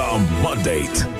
The Mandate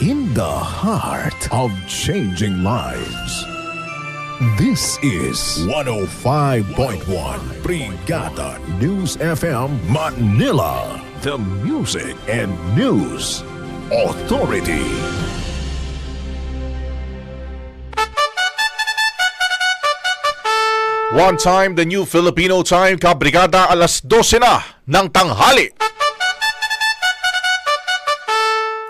in the heart of changing lives. This is 105.1 Brigada News FM Manila. The Music and News Authority. One time, the new Filipino time, kabrigada alas 12 na ng tanghali.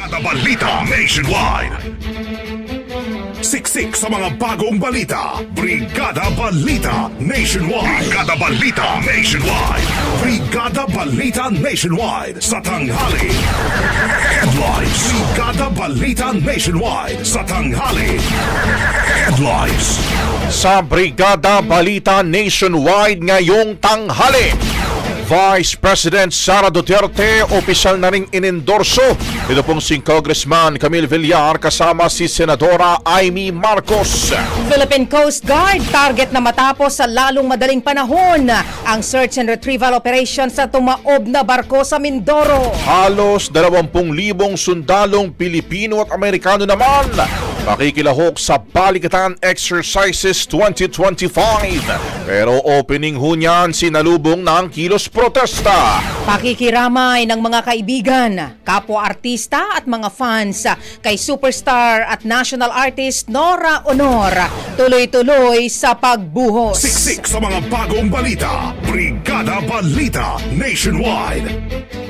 Brigada Balita Nationwide. Siksik sa mga bagong balita. Brigada Balita Nationwide. Brigada Balita Nationwide. Brigada Balita Nationwide sa tanghali. Headlines. Brigada Balita Nationwide sa tanghali. Headlines. Sa Brigada Balita Nationwide ngayong tanghali. Vice President Sara Duterte opisyal na ring inendorso. Ito pong si Congressman Camille Villar kasama si Senadora Amy Marcos. Philippine Coast Guard target na matapos sa lalong madaling panahon ang search and retrieval operation sa tumaob na barko sa Mindoro. Halos 20,000 sundalong Pilipino at Amerikano naman makikilahok sa Balikatan Exercises 2025. Pero opening ho niyan sinalubong ng kilos protesta. Pakikiramay ng mga kaibigan, kapwa-artista at mga fans kay superstar at national artist Nora Honor. Tuloy-tuloy sa pagbuhos. Siksik sa mga bagong balita. Brigada Balita Nationwide.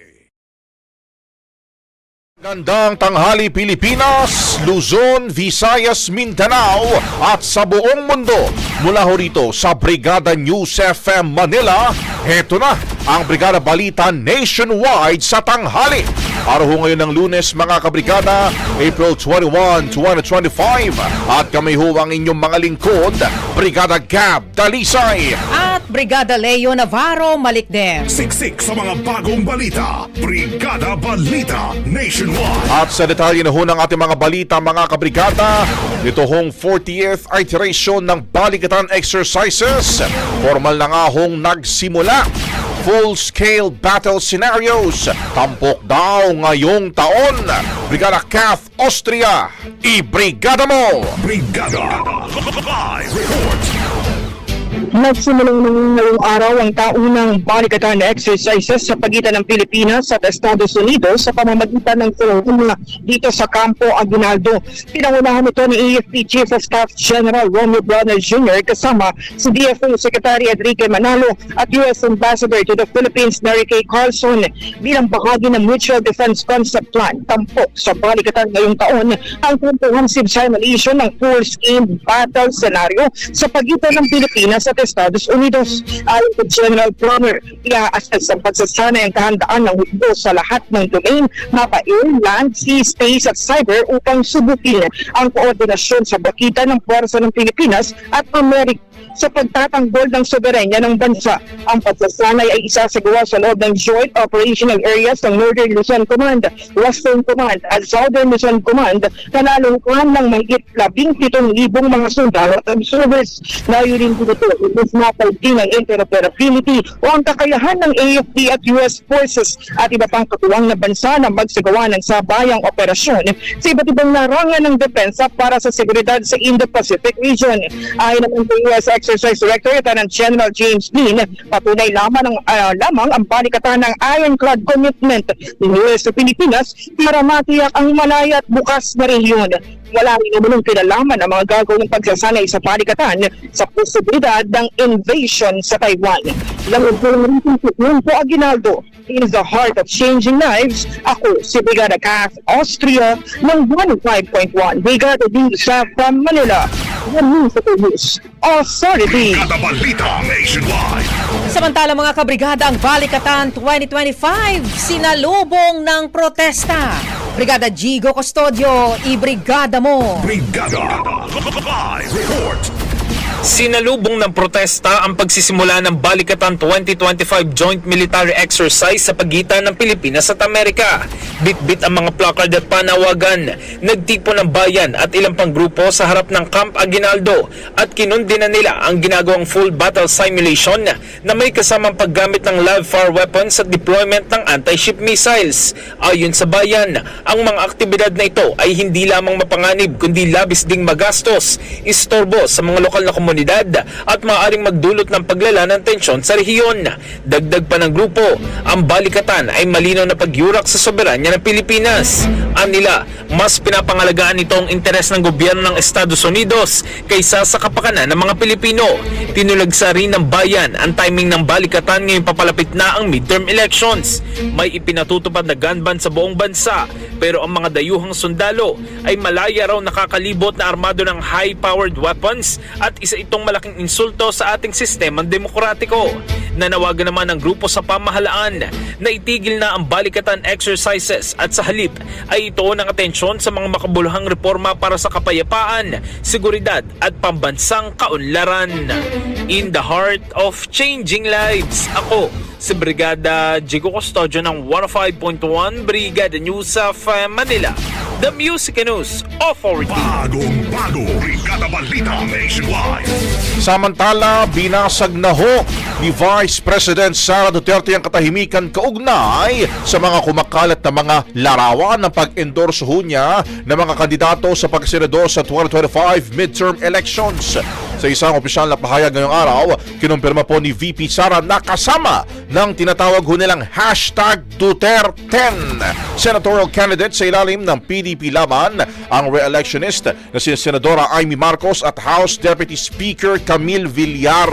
Gandang tanghali Pilipinas, Luzon, Visayas, Mindanao at sa buong mundo. Mula ho rito sa Brigada News FM Manila, heto na ang Brigada Balita Nationwide sa tanghali. Araw ho ngayon ng lunes mga kabrigada, April 21, 2025. At kami ho ang inyong mga lingkod, Brigada Gab Dalisay. At Brigada Leo Navarro Malikden. Siksik sa mga bagong balita. Brigada Balita Nationwide. At sa detalye na ho ng ating mga balita mga kabrigada, ito hong 40th iteration ng Balikatan Exercises. Formal na nga hong nagsimula. Full-scale battle scenarios. Tampok daw ngayong taon. Brigada Kath Austria. I-brigada mo! Brigada Live Report. Nagsimula ng ngayong araw ang taunang balikatan exercises sa pagitan ng Pilipinas at Estados Unidos sa pamamagitan ng Philippines dito sa Campo Aguinaldo. Pinangunahan ito ni AFP Chief of Staff General Romeo Bronner Jr. kasama si DFO Secretary Enrique Manalo at U.S. Ambassador to the Philippines Mary Kay Carlson bilang bahagi ng Mutual Defense Concept Plan. Tampok sa balikatan ngayong taon ang comprehensive simulation ng full-scale battle scenario sa pagitan ng Pilipinas at Estados Unidos. Ayon kay General Bronner, i-assess ang pagsasanay ang kahandaan ng hukbo sa lahat ng domain, mapa air, land, sea, space at cyber upang subukin ang koordinasyon sa bakitan ng puwersa ng Pilipinas at Amerika sa pagtatanggol ng soberenya ng bansa. Ang pagsasanay ay isasagawa sa loob ng Joint Operational Areas ng Northern Luzon Command, Western Command at Southern Luzon Command na lalungkuhan ng mahigit 17,000 mga sundalo at observers. Layunin dito is din ang interoperability o ang kakayahan ng AFP at US forces at iba pang katuwang na bansa na magsagawa ng sabayang operasyon sa iba't ibang larangan ng depensa para sa seguridad sa Indo-Pacific region. Ayon naman kay US Exercise Director Lieutenant General James Dean, patunay lamang, ng, ah, lamang ang balikatan ng ironclad commitment ng US sa Pilipinas para matiyak ang malaya at bukas na rehiyon. Wala rin naman kinalaman ang mga gagawing pagsasanay sa palikatan sa posibilidad ng invasion sa Taiwan. Lamang po ng po Aguinaldo in the heart of changing lives. Ako si Brigada Kath Austria ng 105.1 Brigada News sa from Manila. The News Authority. Brigada Balita Nationwide. Samantala mga kabrigada, ang Balikatan 2025 sinalubong ng protesta. Brigada Gigo Custodio, i-brigada mo. Brigada Live Report. Sinalubong ng protesta ang pagsisimula ng Balikatan 2025 Joint Military Exercise sa pagitan ng Pilipinas at Amerika. Bit-bit ang mga placard at panawagan. Nagtipo ng bayan at ilang pang grupo sa harap ng Camp Aguinaldo at kinundina nila ang ginagawang full battle simulation na may kasamang paggamit ng live fire weapons at deployment ng anti-ship missiles. Ayon sa bayan, ang mga aktibidad na ito ay hindi lamang mapanganib kundi labis ding magastos, istorbo sa mga lokal na komunidad at maaaring magdulot ng paglala ng tensyon sa rehiyon. Dagdag pa ng grupo, ang balikatan ay malinaw na pagyurak sa soberanya ng Pilipinas. Anila, mas pinapangalagaan nito ang interes ng gobyerno ng Estados Unidos kaysa sa kapakanan ng mga Pilipino. Tinulagsa rin ng bayan ang timing ng balikatan ngayong papalapit na ang midterm elections. May ipinatutupad na gun sa buong bansa pero ang mga dayuhang sundalo ay malaya raw nakakalibot na armado ng high-powered weapons at isa itong malaking insulto sa ating sistemang demokratiko. Nanawagan naman ng grupo sa pamahalaan na itigil na ang balikatan exercises at sa halip ay ito ng atensyon sa mga makabuluhang reforma para sa kapayapaan, seguridad at pambansang kaunlaran. In the heart of changing lives, ako si Brigada Jigo Custodio ng 105.1 Brigada News of uh, Manila, the Music News Authority. Bagong bago. Brigada Balita Nationwide. Samantala, binasag na ho ni Vice President Sara Duterte ang katahimikan kaugnay sa mga kumakalat na mga larawan ng pag-endorse ho niya ng mga kandidato sa pagsenador sa 2025 midterm elections. Sa isang opisyal na pahayag ngayong araw, kinumpirma po ni VP Sara na kasama ng tinatawag ho nilang hashtag Duterte senatorial candidate sa ilalim ng PDP laban ang re-electionist na si Senadora Amy Marcos at House Deputy Speaker Camille Villar.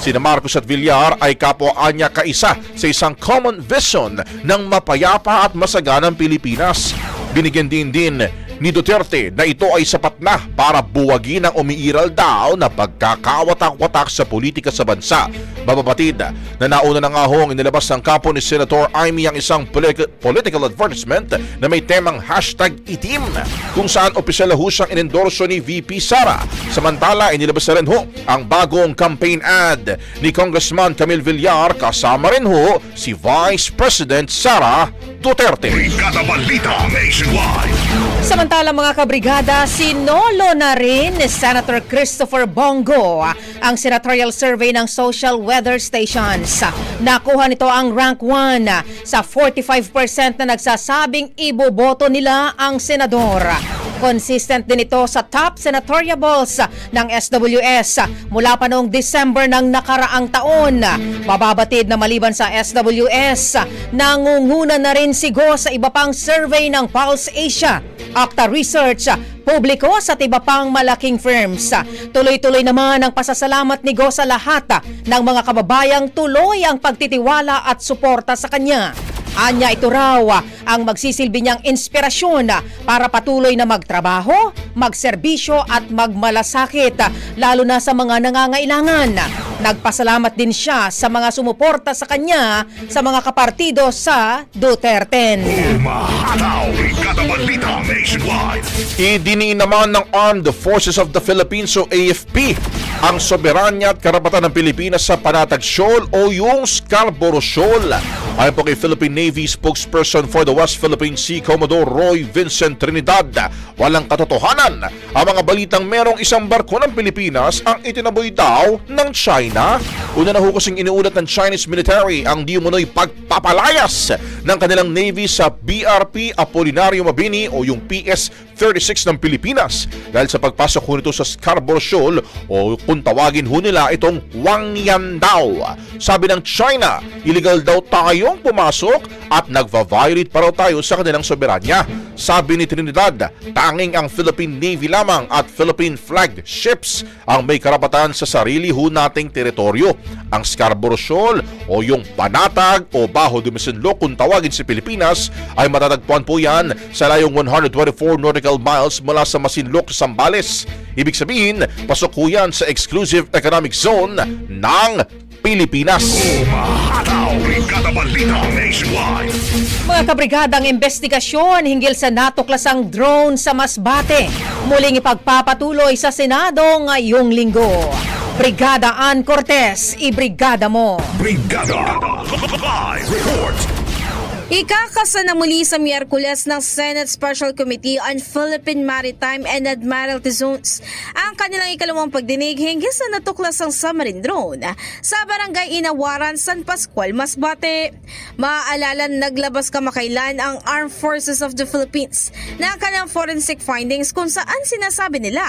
Sina Marcos at Villar ay kapwa-anya kaisa sa isang common vision ng mapayapa at masaganang Pilipinas. Binigyan din din ni Duterte na ito ay sapat na para buwagin ang umiiral daw na pagkakawatak-watak sa politika sa bansa. Mababatid na nauna na nga hong inilabas ng kampo ni Senator Amy ang isang politi- political advertisement na may temang hashtag itim kung saan opisyal na ho siyang inendorso ni VP Sara. Samantala, inilabas na rin ho ang bagong campaign ad ni Congressman Camille Villar kasama rin ho si Vice President Sara Duterte. Samantala mga kabrigada, sinolo na rin ni Senator Christopher Bongo ang senatorial survey ng Social Weather Stations. Nakuha nito ang rank 1 sa 45% na nagsasabing iboboto nila ang senador. Consistent din ito sa top senatoriables ng SWS mula pa noong December ng nakaraang taon. Mababatid na maliban sa SWS, nangunguna na rin si Go sa iba pang survey ng Pulse Asia, Octa Research, publiko sa iba pang malaking firms. Tuloy-tuloy naman ang pasasalamat ni Go sa lahat ng mga kababayang tuloy ang pagtitiwala at suporta sa kanya. Anya ito raw ang magsisilbi niyang inspirasyon para patuloy na magtrabaho, magserbisyo at magmalasakit lalo na sa mga nangangailangan. Nagpasalamat din siya sa mga sumuporta sa kanya sa mga kapartido sa Duterte. Idiniin naman ng Armed Forces of the Philippines o AFP ang soberanya at karapatan ng Pilipinas sa Panatag Shoal o yung Scarborough Shoal. Ayon po kay Philippine Navy spokesperson for the West Philippine Sea, Commodore Roy Vincent Trinidad, walang katotohanan ang mga balitang merong isang barko ng Pilipinas ang itinaboy daw ng China. Una na ho kasing inuulat ng Chinese military ang di umunoy pagpapalayas ng kanilang Navy sa BRP Apolinario Mabini o yung PS PS-36 ng Pilipinas dahil sa pagpasok nito sa Scarborough Shoal o kung tawagin ho nila itong Wangyan daw. Sabi ng China, illegal daw tayong pumasok at nagva-violate pa raw tayo sa kanilang soberanya. Sabi ni Trinidad, tanging ang Philippine Navy lamang at Philippine flagged ships ang may karapatan sa sarili ho nating teritoryo. Ang Scarborough Shoal o yung Panatag o Baho de Masinloc kung tawagin sa Pilipinas ay matatagpuan po yan sa layong 124 nautical miles mula sa Masinloc sa Sambales. Ibig sabihin, pasok ho yan sa exclusive economic zone ng Pilipinas. Mga kabrigadang investigasyon hinggil sa natuklasang drone sa Masbate. Muling ipagpapatuloy sa Senado ngayong linggo. Brigada Ann Cortez, ibrigada mo. Ikakasa na muli sa Miyerkules ng Senate Special Committee on Philippine Maritime and Admiralty Zones ang kanilang ikalawang pagdinig hinggil sa natuklasang submarine drone sa Barangay Inawaran, San Pascual, Masbate. Maaalala naglabas kamakailan ang Armed Forces of the Philippines na kanilang forensic findings kung saan sinasabi nila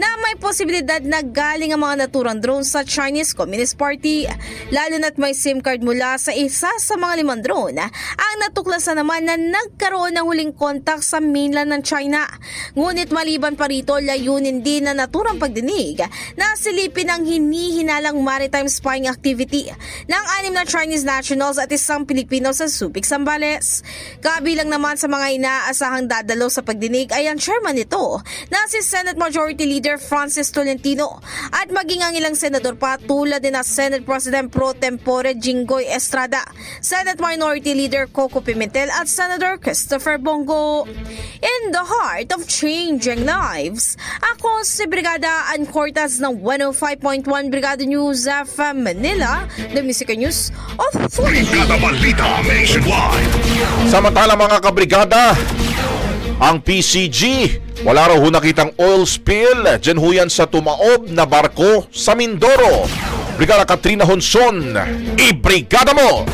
na may posibilidad na galing ang mga naturang drone sa Chinese Communist Party. Lalo na't may SIM card mula sa isa sa mga limang drone ang natuklasan naman na nagkaroon ng huling kontak sa mainland ng China. Ngunit maliban pa rito, layunin din na naturang pagdinig na silipin ang hinihinalang maritime spying activity ng anim na Chinese nationals at isang Pilipino sa Subic, Sambales. Kabilang naman sa mga inaasahang dadalo sa pagdinig ay ang chairman nito na si Senate Majority Leader Francis Tolentino at maging ang ilang senador pa tulad din na Senate President Pro Tempore Jinggoy Estrada, Senate Minority Leader Coco Pimentel at Senator Christopher Bongo. In the heart of changing lives, ako si Brigada Ann Cortez ng 105.1 Brigada News FM Manila, the Music News Authority. Samantala mga kabrigada, ang PCG, wala raw ho nakitang oil spill dyan ho yan sa tumaob na barko sa Mindoro. Brigada Katrina Honson, ibrigada mo!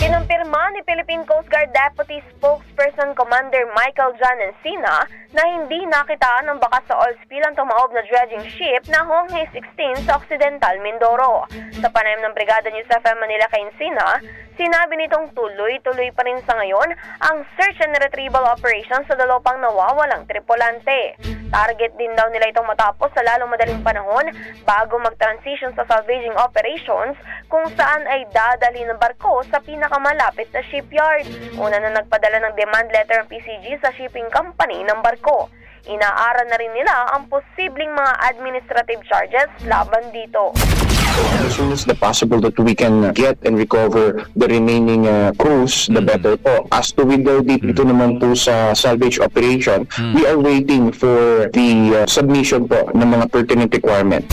Kinumpirma ni Philippine Coast Guard Deputy Spokesperson Commander Michael John Encina na hindi nakitaan ng bakas sa oil spill ang tumaob na dredging ship na Honghe 16 sa Occidental Mindoro. Sa panayam ng Brigada News FM Manila kay Encina, Sinabi nitong tuloy-tuloy pa rin sa ngayon ang search and retrieval operation sa dalawa pang nawawalang tripulante. Target din daw nila itong matapos sa lalong madaling panahon bago mag-transition sa salvaging operations kung saan ay dadali ng barko sa pinakamalapit na shipyard. Una na nagpadala ng demand letter ang PCG sa shipping company ng barko. Inaaral na rin nila ang posibleng mga administrative charges laban dito. As soon as the possible that we can get and recover the remaining uh, crews, the better po. As to with the dito naman po sa salvage operation, we are waiting for the uh, submission po ng mga pertinent requirements.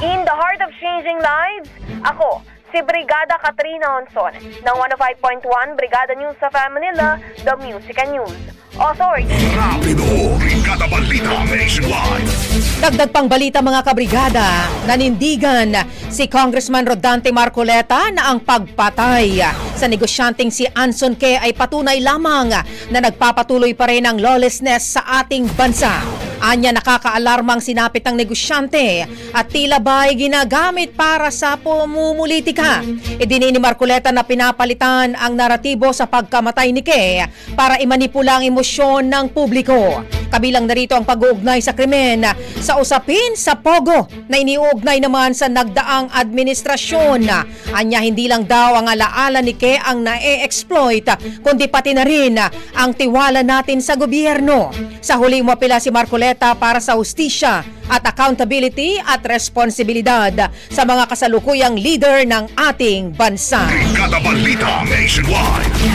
In the heart of changing lives, ako, si Brigada Katrina Honson ng 105.1 Brigada News sa Manila, The Music and News Authority. Rapido, Brigada Balita Nationwide. Dagdag pang balita mga kabrigada, nanindigan si Congressman Rodante Marcoleta na ang pagpatay sa negosyanteng si Anson Ke ay patunay lamang na nagpapatuloy pa rin ang lawlessness sa ating bansa. Anya nakakaalarmang sinapit ng negosyante at tila ba'y ginagamit para sa pumumulitika. Idini ni Marcoleta na pinapalitan ang naratibo sa pagkamatay ni Ke para imanipula ang emosyon ng publiko. Kabilang narito ang pag-uugnay sa krimen sa usapin sa Pogo na iniuugnay naman sa nagdaang administrasyon. Anya hindi lang daw ang alaala ni Ke ang na-exploit kundi pati na rin ang tiwala natin sa gobyerno. Sa huli umapila si Marcoleta para sa hustisya at accountability at responsibilidad sa mga kasalukuyang leader ng ating bansa.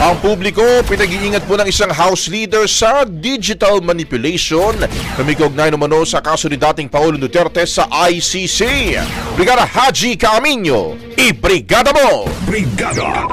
Ang publiko, pinag-iingat po ng isang House leader sa digital manipulation na may kaugnay umano sa kaso ni dating Paolo Duterte sa ICC. Brigada Haji Camino, i-brigada mo! Brigada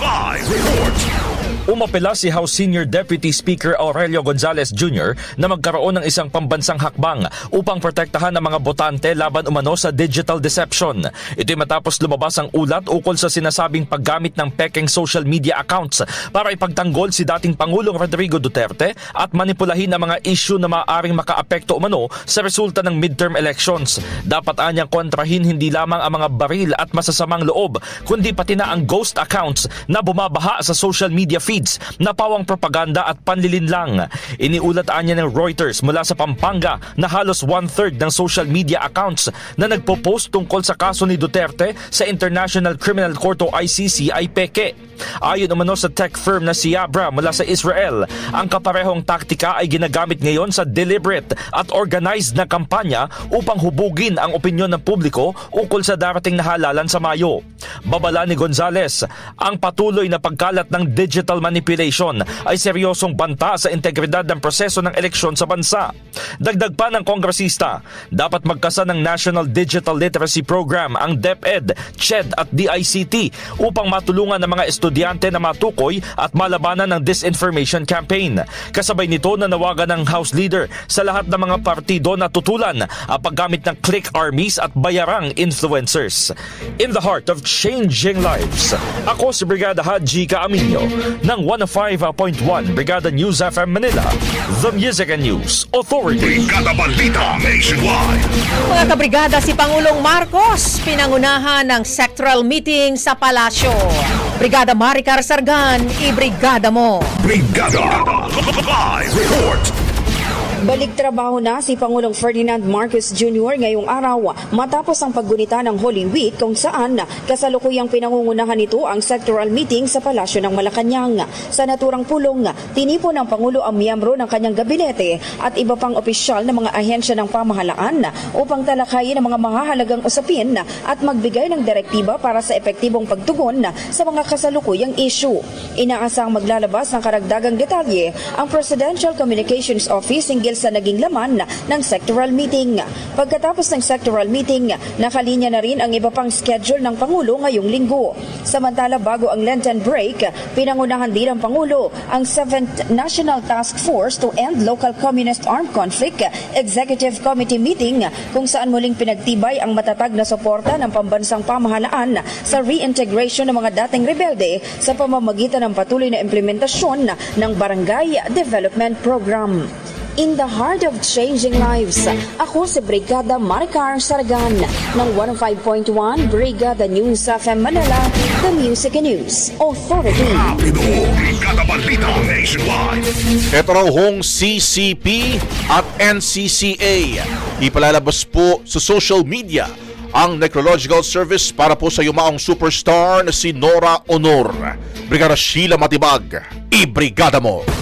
Live Report. Umapela si House Senior Deputy Speaker Aurelio Gonzales Jr. na magkaroon ng isang pambansang hakbang upang protektahan ang mga botante laban umano sa digital deception. Ito'y matapos lumabas ang ulat ukol sa sinasabing paggamit ng pekeng social media accounts para ipagtanggol si dating Pangulong Rodrigo Duterte at manipulahin ang mga issue na maaaring makaapekto umano sa resulta ng midterm elections. Dapat anyang kontrahin hindi lamang ang mga baril at masasamang loob, kundi pati na ang ghost accounts na bumabaha sa social media feeds na pawang propaganda at panlilinlang. Iniulat anya ng Reuters mula sa Pampanga na halos one-third ng social media accounts na nagpo-post tungkol sa kaso ni Duterte sa International Criminal Court o ICC ay peke. Ayon umano sa tech firm na si Yabra mula sa Israel, ang kaparehong taktika ay ginagamit ngayon sa deliberate at organized na kampanya upang hubugin ang opinyon ng publiko ukol sa darating na halalan sa Mayo. Babala ni Gonzales, ang patuloy na pagkalat ng digital manipulation ay seryosong banta sa integridad ng proseso ng eleksyon sa bansa. Dagdag pa ng kongresista, dapat magkasa ng National Digital Literacy Program ang DepEd, CHED at DICT upang matulungan ng mga estudyante na matukoy at malabanan ng disinformation campaign. Kasabay nito nanawagan ng House Leader sa lahat ng mga partido na tutulan ang paggamit ng click armies at bayarang influencers. In the heart of changing lives, ako si Brigada Haji Kaaminyo ng 105.1 Brigada News FM Manila, The Music and News Authority. Brigada Balita Nationwide. Mga kabrigada, si Pangulong Marcos pinangunahan ng sectoral meeting sa palasyo. Brigada Maricar Sargan, i-brigada mo. Brigada Live Report. Balik trabaho na si Pangulong Ferdinand Marcos Jr. ngayong araw matapos ang paggunita ng Holy Week kung saan kasalukuyang pinangungunahan nito ang sectoral meeting sa Palasyo ng Malacanang. Sa naturang pulong, tinipon ng Pangulo ang miyembro ng kanyang gabinete at iba pang opisyal ng mga ahensya ng pamahalaan upang talakayin ang mga mahahalagang usapin at magbigay ng direktiba para sa epektibong pagtugon sa mga kasalukuyang issue. Inaasang maglalabas ng karagdagang detalye ang Presidential Communications Office hinggil sa naging laman ng sectoral meeting. Pagkatapos ng sectoral meeting, nakalinya na rin ang iba pang schedule ng Pangulo ngayong linggo. Samantala bago ang Lenten break, pinangunahan din ng Pangulo ang 7th National Task Force to End Local Communist Armed Conflict Executive Committee meeting kung saan muling pinagtibay ang matatag na suporta ng pambansang pamahalaan sa reintegration ng mga dating rebelde sa pamamagitan ng patuloy na implementasyon ng Barangay Development Program. In the heart of changing lives. Ako si Brigada Maricar Saragan ng 105.1 Brigada News FM Manila, the Music and News Authority. Brigada Balita Nationwide. Ito raw hong CCP at NCCA. Ipalalabas po sa social media ang necrological service para po sa yumaong superstar na si Nora Honor. Brigada Sheila Matibag, ibrigada mo!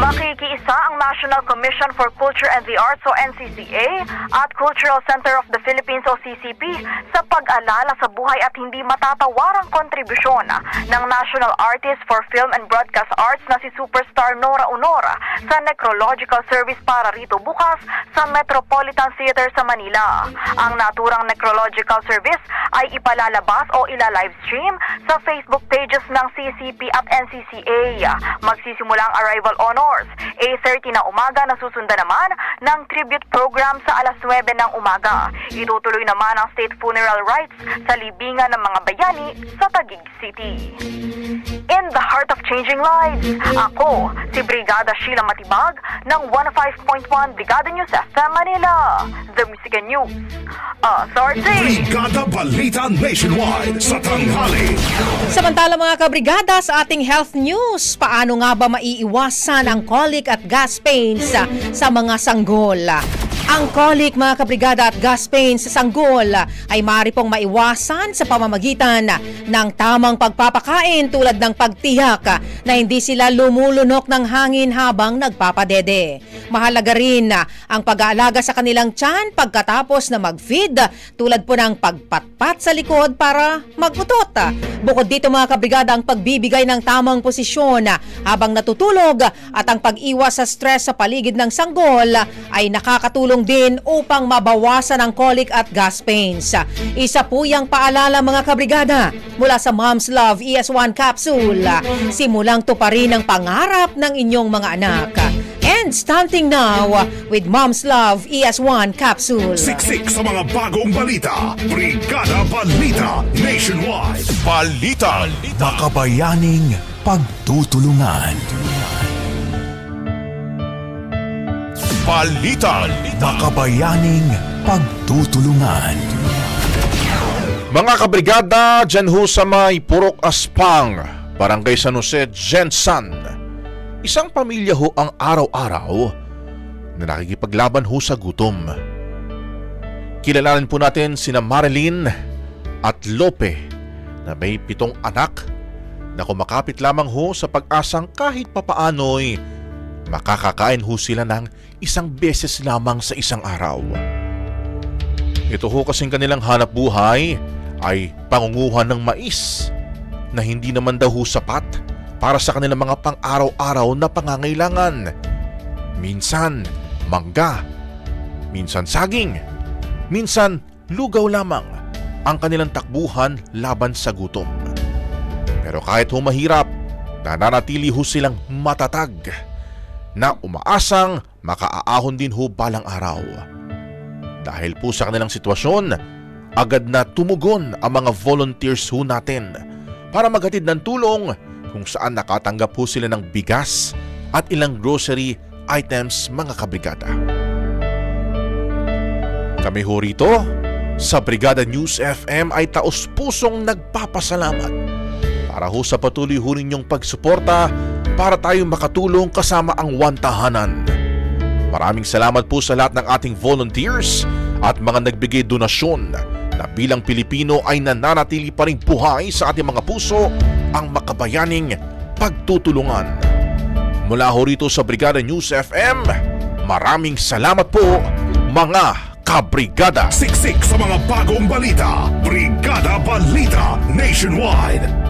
Makikiisa ang National Commission for Culture and the Arts o NCCA at Cultural Center of the Philippines o CCP sa pag-alala sa buhay at hindi matatawarang kontribusyon ng National Artist for Film and Broadcast Arts na si superstar Nora Honora sa necrological service para rito bukas sa Metropolitan Theater sa Manila. Ang naturang necrological service ay ipalalabas o ila-livestream sa Facebook pages ng CCP at NCCA. Magsisimula ang arrival honors 8.30 na umaga na susunda naman ng tribute program sa alas 9 ng umaga. Itutuloy naman ang state funeral rites sa libingan ng mga bayani sa Taguig City. In the heart of changing lives, ako si Brigada Sheila Matibag ng 105.1 Brigada News FM Manila. The Music and News Authority. Brigada Balita Nationwide sa tanghali. Samantala mga kabrigada sa ating health news, paano nga ba maiiwasan ang colic at gas pains sa mga sanggol? Ang colic mga kabrigada at gas pains sa sanggol ay maaari pong maiwasan sa pamamagitan ng tamang pagpapakain tulad ng pagtiyak na hindi sila lumulunok ng hangin habang nagpapadede. Mahalaga rin ang pag-aalaga sa kanilang tiyan pagkatapos na mag-feed tulad po ng pagpatpat sa likod para magutot. Bukod dito mga kabrigada ang pagbibigay ng tamang posisyon habang natutulog at ang pag-iwas sa stress sa paligid ng sanggol ay nakakatulong din upang mabawasan ang colic at gas pains. Isa po yung paalala mga kabrigada mula sa Mom's Love ES1 capsule. Simulang tuparin ang pangarap ng inyong mga anak. And starting now with Mom's Love ES1 capsule. Siksik sa mga bagong balita. Brigada Balita Nationwide. Balita. Makabayaning pagtutulungan. Balita. Makabayaning pagtutulungan. Mga kabrigada, dyan ho sa may Purok Aspang, Barangay San Jose, Jensan. Isang pamilya ho ang araw-araw na nakikipaglaban ho sa gutom. Kilalanin po natin sina Marilyn at Lope na may pitong anak na kumakapit lamang ho sa pag-asang kahit papaano'y makakakain ho sila ng isang beses lamang sa isang araw. Ito ho kasing kanilang hanap buhay ay pangunguhan ng mais na hindi naman daw ho sapat para sa kanilang mga pang-araw-araw na pangangailangan. Minsan, mangga. Minsan, saging. Minsan, lugaw lamang ang kanilang takbuhan laban sa gutom. Pero kahit ho mahirap, nananatili ho silang matatag na umaasang makaaahon din ho balang araw. Dahil po sa kanilang sitwasyon, agad na tumugon ang mga volunteers ho natin para maghatid ng tulong kung saan nakatanggap po sila ng bigas at ilang grocery items mga kabrigada. Kami ho rito sa Brigada News FM ay taos-pusong nagpapasalamat para ho sa patuloy ho ninyong pagsuporta para tayong makatulong kasama ang wantahanan. Maraming salamat po sa lahat ng ating volunteers at mga nagbigay donasyon na bilang Pilipino ay nananatili pa rin buhay sa ating mga puso ang makabayaning pagtutulungan. Mula ho rito sa Brigada News FM, maraming salamat po mga kabrigada. Siksik sa mga bagong balita. Brigada Balita Nationwide.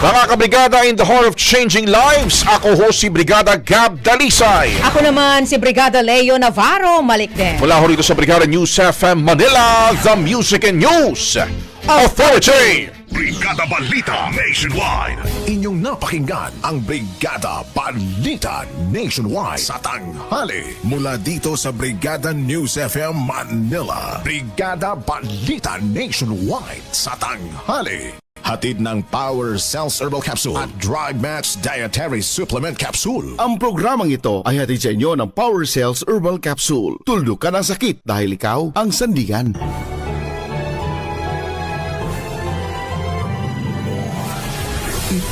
Mga kabrigada in the heart of changing lives, ako ho si Brigada Gab Dalisay. Ako naman si Brigada Leo Navarro Malikden. Mula ho rito sa Brigada News FM Manila, The Music and News Authority. Brigada Balita Nationwide. Inyong napakinggan ang Brigada Balita Nationwide sa tanghali mula dito sa Brigada News FM Manila. Brigada Balita Nationwide sa tanghali. Hatid ng Power Cells Herbal Capsule at Dry Match Dietary Supplement Capsule. Ang programang ito ay hatid sa inyo ng Power Cells Herbal Capsule. Tuldok ka ng sakit dahil ikaw ang sandigan.